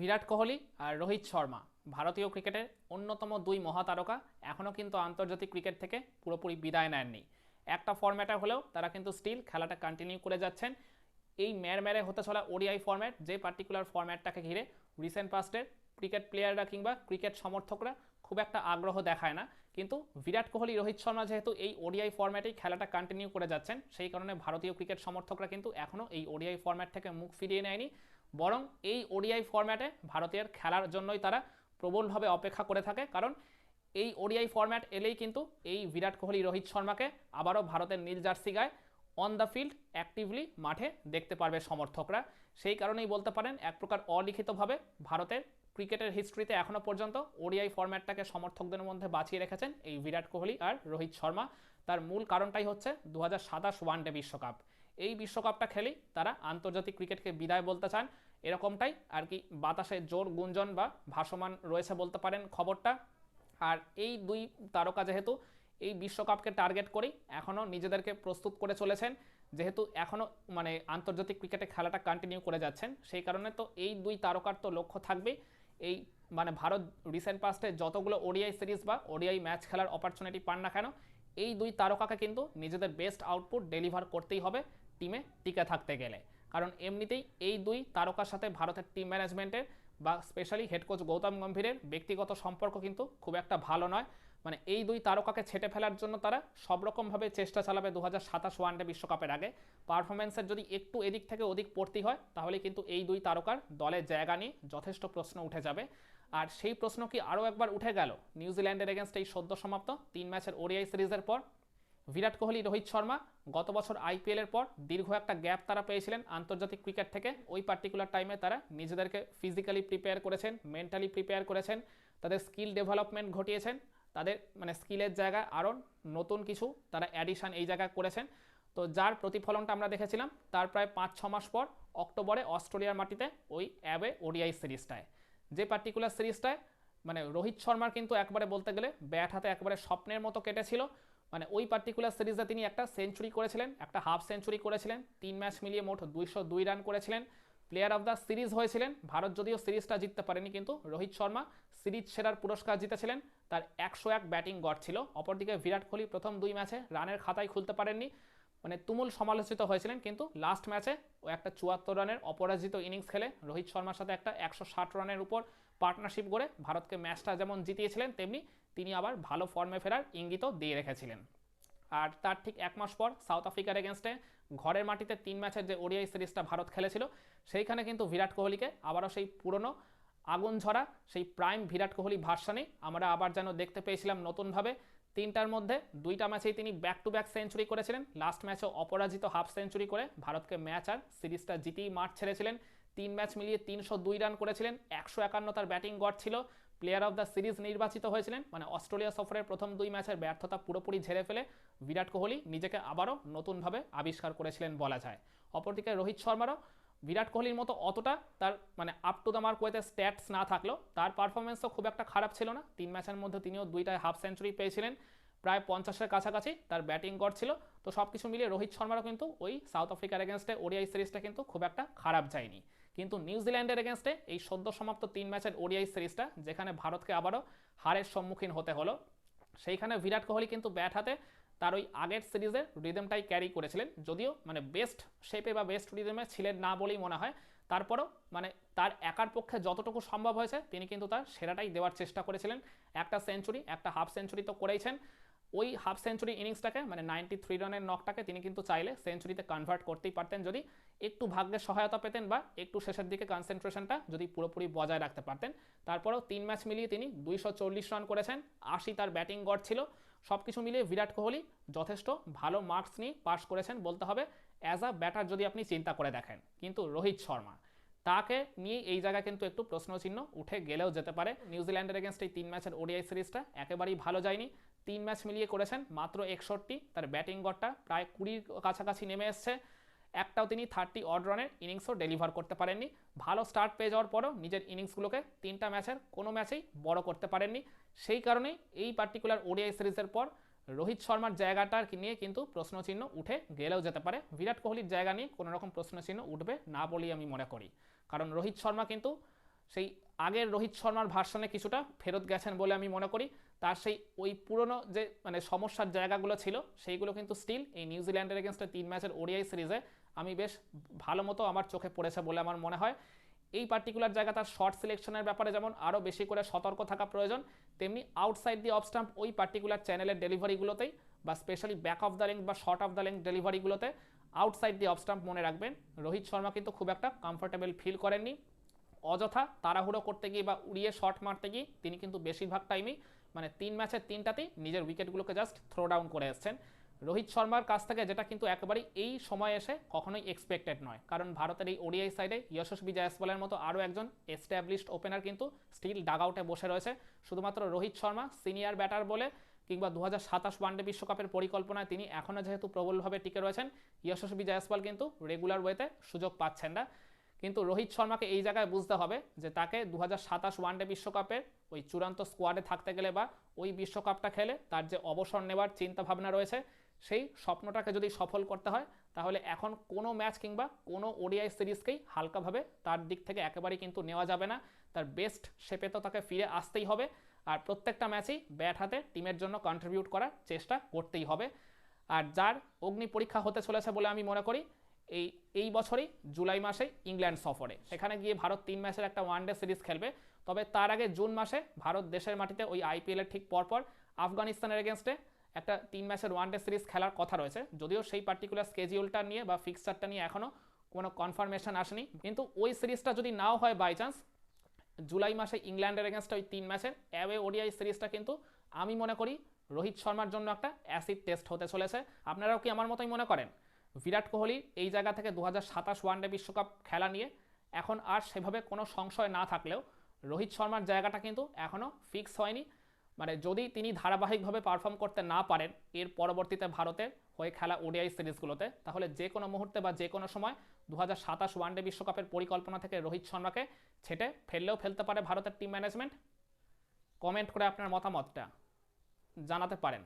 বিরাট কোহলি আর রোহিত শর্মা। ভারতীয় ক্রিকেটের অন্যতম দুই মহাতারকা এখনও কিন্তু আন্তর্জাতিক ক্রিকেট থেকে পুরোপুরি বিদায় নেননি। একটা ফরম্যাটে হলেও তারা কিন্তু স্টিল খেলাটা কন্টিনিউ করে যাচ্ছেন। এই ম্যার ম্যারে হতে চলা ওডিআই ফরম্যাট, যে পার্টিকুলার ফরম্যাটটাকে ঘিরে রিসেন্ট পাস্টের ক্রিকেট প্লেয়াররা কিংবা ক্রিকেট সমর্থকরা খুব একটা আগ্রহ দেখায় না। কিন্তু বিরাট কোহলি, রোহিত শর্মা যেহেতু এই ওডিআই ফরম্যাটেই খেলাটা কন্টিনিউ করে যাচ্ছেন, সেই কারণে ভারতীয় ক্রিকেট সমর্থকরা কিন্তু এখনও এই ওডিআই ফরম্যাট থেকে মুখ ফিরিয়ে নেয়নি। বরং এই ওডিআই ফরম্যাটে ভারতের খেলার জন্যই তারা প্রবলভাবে অপেক্ষা করে থাকে। কারণ এই ওডিআই ফরম্যাট এলেই কিন্তু এই বিরাট কোহলি, রোহিত শর্মাকে আবারও ভারতের নীল জার্সি গায়ে অন দ্য ফিল্ড অ্যাক্টিভলি মাঠে দেখতে পারবে সমর্থকরা। সেই কারণেই বলতে পারেন, এক প্রকার অলিখিতভাবে ভারতের ক্রিকেটের হিস্ট্রিতে এখনও পর্যন্ত ওডিআই ফরম্যাটটাকে সমর্থকদের মধ্যে বাঁচিয়ে রেখেছেন এই বিরাট কোহলি আর রোহিত শর্মা। তার মূল কারণটাই হচ্ছে দু হাজার সাতাশ ওয়ানডে বিশ্বকাপ। এই বিশ্বকাপটা খেলেই তারা আন্তর্জাতিক ক্রিকেটকে বিদায় বলতে চান। এরকমটাই আর কি বাতাসে জোর গুঞ্জন বা ভাসমান রয়েছে বলতে পারেন খবরটা। আর এই দুই তারকা যেহেতু এই বিশ্বকাপকে টার্গেট করেই এখনও নিজেদেরকে প্রস্তুত করে চলেছেন, যেহেতু এখনও মানে আন্তর্জাতিক ক্রিকেটে খেলাটা কন্টিনিউ করে যাচ্ছেন, সেই কারণে তো এই দুই তারকার তো লক্ষ্য থাকবেই। এই মানে ভারত রিসেন্ট পাস্টে যতগুলো ওডিআই সিরিজ বা ওডিআই ম্যাচ খেলার অপরচুনিটি পান না কেন এই দুই তারকাকে কিন্তু নিজেদের বেস্ট আউটপুট ডেলিভার করতেই হবে টিমে টিকে থাকতে গেলে। কারণ এমনিতেই এই দুই তারকার সাথে ভারতের টিম ম্যানেজমেন্টের বা স্পেশালি হেড কোচ গৌতম গম্ভীরের ব্যক্তিগত সম্পর্ক কিন্তু খুব একটা ভালো নয়। মানে এই দুই তারকাকে ছেটে ফেলার জন্য তারা সব রকমভাবে চেষ্টা চালাবে দু হাজার সাতাশ ওয়ানডে বিশ্বকাপের আগে। পারফরমেন্সের যদি একটু এদিক থেকে ওদিক পড়তি হয়, তাহলে কিন্তু এই দুই তারকার দলের জায়গা নিয়ে যথেষ্ট প্রশ্ন উঠে যাবে। আর সেই প্রশ্ন কি আরও একবার উঠে গেল? নিউজিল্যান্ডের এগেনস্ট এই সদ্য সমাপ্ত, তিন ম্যাচের ওডিআই সিরিজের পর। বিরাট কোহলি, রোহিত শর্মা গত বছর আইপিএলের পর দীর্ঘ একটা গ্যাপ তারা পেয়েছিলেন আন্তর্জাতিক ক্রিকেট থেকে। ওই পার্টিকুলার টাইমে তারা নিজেদেরকে ফিজিক্যালি প্রিপেয়ার করেছেন মেন্টালি প্রিপেয়ার করেছেন, তাদের স্কিল ডেভেলপমেন্ট ঘটিয়েছেন, তাদের মানে স্কিলের জায়গায় আরও নতুন কিছু তারা অ্যাডিশন এই জায়গায় করেছেন। তো যার প্রতিফলনটা আমরা দেখেছিলাম, তার প্রায় পাঁচ ছ মাস পর অক্টোবরে অস্ট্রেলিয়ার মাটিতে ওই অ্যাবে ওডিআই সিরিজটায়। যে পার্টিকুলার সিরিজটায় মানে রোহিত শর্মার কিন্তু একবারে বলতে গেলে ব্যাট হাতে একবারে স্বপ্নের মতো কেটেছিল। মানে ওই পার্টিকুলার সিরিজে তিনি একটা সেঞ্চুরি করেছিলেন, একটা হাফ সেঞ্চুরি করেছিলেন। তিন ম্যাচ মিলিয়ে মোট দুইশো দুই রান করেছিলেন। প্লেয়ার অফ দ্য সিরিজ হয়েছিলেন। ভারত যদিও সিরিজটা জিততে পারেনি কিন্তু রোহিত শর্মা সিরিজ সেরার পুরস্কার জিতেছিলেন। তার একশো এক ব্যাটিং গড় ছিল। অপরদিকে বিরাট কোহলি প্রথম দুই ম্যাচে রানের খাতায় খুলতে পারেননি। মানে তুমুল সমালোচিত হয়েছিলেন, কিন্তু লাস্ট ম্যাচে ও একটা চুয়াত্তর রানের অপরাজিত ইনিংস খেলে। রোহিত শর্মার সাথে একটা একশো ষাট রানের উপর পার্টনারশিপ করে ভারতকে ম্যাচটা যেমন জিতিয়েছিলেন, তেমনি তিনি আবার ভালো ফর্মে ফেরার ইঙ্গিতও দিয়ে রেখেছিলেন। আর তার ঠিক এক মাস পর সাউথ আফ্রিকার এগেনস্টে ঘরের মাটিতে তিন ম্যাচের যে ওডিআই সিরিজটা ভারত খেলেছিল, সেইখানে কিন্তু বিরাট কোহলিকে আবারও সেই পুরনো আগুন ঝরা, সেই প্রাইম বিরাট কোহলি ভার্সানেই আমরা আবার যেন দেখতে পেয়েছিলাম নতুনভাবে। তিনটার মধ্যে দুইটা ম্যাচেই তিনি ব্যাক টু ব্যাক সেঞ্চুরি করেছিলেন। লাস্ট ম্যাচে অপরাজিত হাফ সেঞ্চুরি করে ভারতকে ম্যাচ আর সিরিজটা জিতেই মাঠ ছেড়েছিলেন। তিন ম্যাচ মিলিয়ে তিনশো দুই রান করেছিলেন। একশো একান্ন তার ব্যাটিং গড় ছিল। প্লেয়ার অফ দ্য সিরিজ নির্বাচিত হয়েছিলেন। মানে অস্ট্রেলিয়া সফরের প্রথম দুই ম্যাচের ব্যর্থতা পুরোপুরি ঝেড়ে ফেলে বিরাট কোহলি নিজেকে আবারও নতুনভাবে আবিষ্কার করেছিলেন বলা যায়। অপরদিকে রোহিত শর্মারও বিরাট কোহলির মতো অতটা তার মানে আপ টু দ্য মার্ক ওয়েতে স্ট্যাটস না থাকলেও তার পারফরমেন্সও খুব একটা খারাপ ছিল না। তিন ম্যাচের মধ্যে তিনিও দুইটায় হাফ সেঞ্চুরি পেয়েছিলেন। প্রায় পঞ্চাশের কাছাকাছি তার ব্যাটিং গড় ছিল। তো সব কিছু মিলিয়ে রোহিত শর্মারও কিন্তু ওই সাউথ আফ্রিকার এগেনস্টে ওডিআই সিরিজটা কিন্তু খুব একটা খারাপ যায়নি। কিন্তু নিউজিল্যান্ডের এগেনস্টে এই সদ্য সমাপ্ত তিন ম্যাচের ওডিআই সিরিজটা যেখানে ভারতকে আবারও হারের সম্মুখীন হতে হলো, সেইখানে বিরাট কোহলি কিন্তু ব্যাট হাতে তার ওই আগের সিরিজের রিদমটাই ক্যারি করেছিলেন। যদিও মানে বেস্ট শেপে বা বেস্ট রিদমে ছিলেন না বলেই মনে হয়। তারপরও মানে তার একার পক্ষে যতটুকু সম্ভব হয়েছে, তিনি কিন্তু তার সেরাটাই দেওয়ার চেষ্টা করেছিলেন। একটা সেঞ্চুরি একটা হাফ সেঞ্চুরি তো করেইছেন। ওই হাফ সেঞ্চুরি ইনিংসটাকে মানে নাইনটি থ্রি রানের নকটাকে তিনি কিন্তু চাইলে সেঞ্চুরিতে কনভার্ট করতেই পারতেন। যদি একটু ভাগ্যের সহায়তা পেতেন বা একটু শেষের দিকে কনসেন্ট্রেশনটা যদি পুরোপুরি বজায় রাখতে পারতেন। তারপরেও তিন ম্যাচ মিলিয়ে তিনি দুইশো চল্লিশ রান করেছেন। আশি তার ব্যাটিং গড় ছিল। সব কিছু মিলিয়ে বিরাট কোহলি যথেষ্ট ভালো মার্কস নিয়ে পাশ করেছেন বলতে হবে। অ্যাজ আ ব্যাটার যদি আপনি চিন্তা করে দেখেন, কিন্তু রোহিত শর্মা, তাকে নিয়ে এই জায়গায় কিন্তু একটু প্রশ্নচিহ্ন উঠে গেলেও যেতে পারে। নিউজিল্যান্ডের এগেনস্ট এই তিন ম্যাচের ওডিআই সিরিজটা একেবারেই ভালো যায়নি। তিন ম্যাচ মিলিয়ে করেছেন মাত্র একষট্টি, তার ব্যাটিং গড়টা প্রায় কুড়ির কাছাকাছি নেমে এসছে। একটাও তিনি থার্টি অড রানের ইনিংসও ডেলিভার করতে পারেননি। ভালো স্টার্ট পেয়ে যাওয়ার পরও নিজের ইনিংসগুলোকে তিনটা ম্যাচের কোনো ম্যাচেই বড় করতে পারেননি। সেই কারণেই এই পার্টিকুলার ওডিআই সিরিজের পর রোহিত শর্মার জায়গাটার নিয়ে কিন্তু প্রশ্নচিহ্ন উঠে গেলেও যেতে পারে। বিরাট কোহলির জায়গা নিয়ে কোনো রকম প্রশ্নচিহ্ন উঠবে না বলেই আমি মনে করি। কারণ রোহিত শর্মা কিন্তু সেই আগের রোহিত শর্মার ভার্সনে কিছুটা ফেরত গেছেন বলে আমি মনে করি। তার সেই ওই পুরনো যে মানে সমস্যার জায়গাগুলো ছিল, সেইগুলো কিন্তু স্টিল এই নিউজিল্যান্ডের এগেনস্টে তিন ম্যাচের ওডিআই সিরিজে আমি বেশ ভালো মতো আমার চোখে পড়েছে বলে আমার মনে হয়। এই পার্টিকুলার জায়গা তার শর্ট সিলেকশনের ব্যাপারে যেমন আরও বেশি করে সতর্ক থাকা প্রয়োজন, তেমনি আউটসাইড দি অফ স্টাম্প ওই পার্টিকুলার চ্যানেলের ডেলিভারিগুলোতেই বা specially back of the length বা শর্ট অফ দ্য লেন্থ ডেলিভারিগুলোতে আউটসাইড দি অফ স্টাম্প মনে রাখবেন। রোহিত শর্মা কিন্তু খুব একটা কমফোর্টেবল ফিল করেননি। অযথা তাড়াহুড়ো করতে গিয়ে বা উড়িয়ে শট মারতে গিয়ে তিনি কিন্তু বেশিরভাগ টাইমেই মানে তিন ম্যাচের তিনটাতেই নিজের উইকেটগুলোকে জাস্ট থ্রো ডাউন করে এসছেন। রোহিত শর্মার কাছ থেকে যেটা কিন্তু একেবারেই এই সময় এসে কখনোই এক্সপেক্টেড নয়। কারণ ভারতের এই ওডিআই সাইডে যশস্বী জয়সওয়ালের মতো আরও একজন এস্টাবলিশড ওপেনার কিন্তু স্টিল ডাগ আউটে বসে রয়েছে। শুধুমাত্র রোহিত শর্মা সিনিয়র ব্যাটার বলে কিংবা দু হাজার সাতাশ ওয়ানডে বিশ্বকাপের পরিকল্পনায় তিনি এখনও যেহেতু প্রবলভাবে টিকে রয়েছেন, যশস্বী জয়সওয়াল কিন্তু রেগুলার ওয়েতে সুযোগ পাচ্ছেন না। কিন্তু রোহিত শর্মাকে এই জায়গায় বুঝতে হবে যে তাকে দু হাজার সাতাশ ওয়ানডে বিশ্বকাপের ওই চূড়ান্ত স্কোয়াডে থাকতে গেলে বা ওই বিশ্বকাপটা খেলে তার যে অবসর নেওয়ার চিন্তা ভাবনা রয়েছে সেই স্বপ্নটাকে যদি সফল করতে হয়, তাহলে এখন কোনো ম্যাচ কিংবা কোনো ওডিআই সিরিজকেই হালকাভাবে তার দিক থেকে একেবারেই কিন্তু নেওয়া যাবে না। তার বেস্ট শেপে তো তাকে ফিরে আসতেই হবে। আর প্রত্যেকটা ম্যাচেই ব্যাট হাতে টিমের জন্য কন্ট্রিবিউট করার চেষ্টা করতেই হবে। আর যার অগ্নি পরীক্ষা হতে চলেছে বলে আমি মনে করি, এই এই বছরই জুলাই মাসে ইংল্যান্ড সফরে। সেখানে গিয়ে ভারত তিন ম্যাচের একটা ওয়ানডে সিরিজ খেলবে। তবে তার আগে জুন মাসে ভারত দেশের মাটিতে ওই আইপিএলের ঠিক পরপর আফগানিস্তানের এগেনস্টে একটা তিন ম্যাচের ওয়ান ডে সিরিজ খেলার কথা রয়েছে। যদিও সেই পার্টিকুলার স্কেজিউলটা নিয়ে বা ফিক্সচারটা নিয়ে এখনও কোনো কনফার্মেশন আসেনি। কিন্তু ওই সিরিজটা যদি নাও হয় বাই চান্স জুলাই মাসে ইংল্যান্ডের এগেনস্টে ওই তিন ম্যাচের অ্যাওয়ে ওডিআই সিরিজটা কিন্তু আমি মনে করি রোহিত শর্মার জন্য একটা অ্যাসিড টেস্ট হতে চলেছে। আপনারাও কি আমার মতোই মনে করেন? বিরাট কোহলি এই জায়গা থেকে দু হাজার সাতাশ ওয়ানডে বিশ্বকাপ খেলা নিয়ে এখন আর সেভাবে কোনো সংশয় না থাকলেও রোহিত শর্মার জায়গাটা কিন্তু এখনও ফিক্স হয়নি। মানে যদি তিনি ধারাবাহিকভাবে পারফর্ম করতে না পারেন, এর পরবর্তীতে ভারতে হয়ে খেলা ওডিআই সিরিজগুলোতে, তাহলে যে কোনো মুহূর্তে বা যে কোনো সময় দু হাজার সাতাশ ওয়ানডে বিশ্বকাপের পরিকল্পনা থেকে রোহিত শর্মাকে ছেটে ফেললেও ফেলতে পারে ভারতের টিম ম্যানেজমেন্ট কমেন্ট করে আপনার মতামতটা জানাতে পারেন।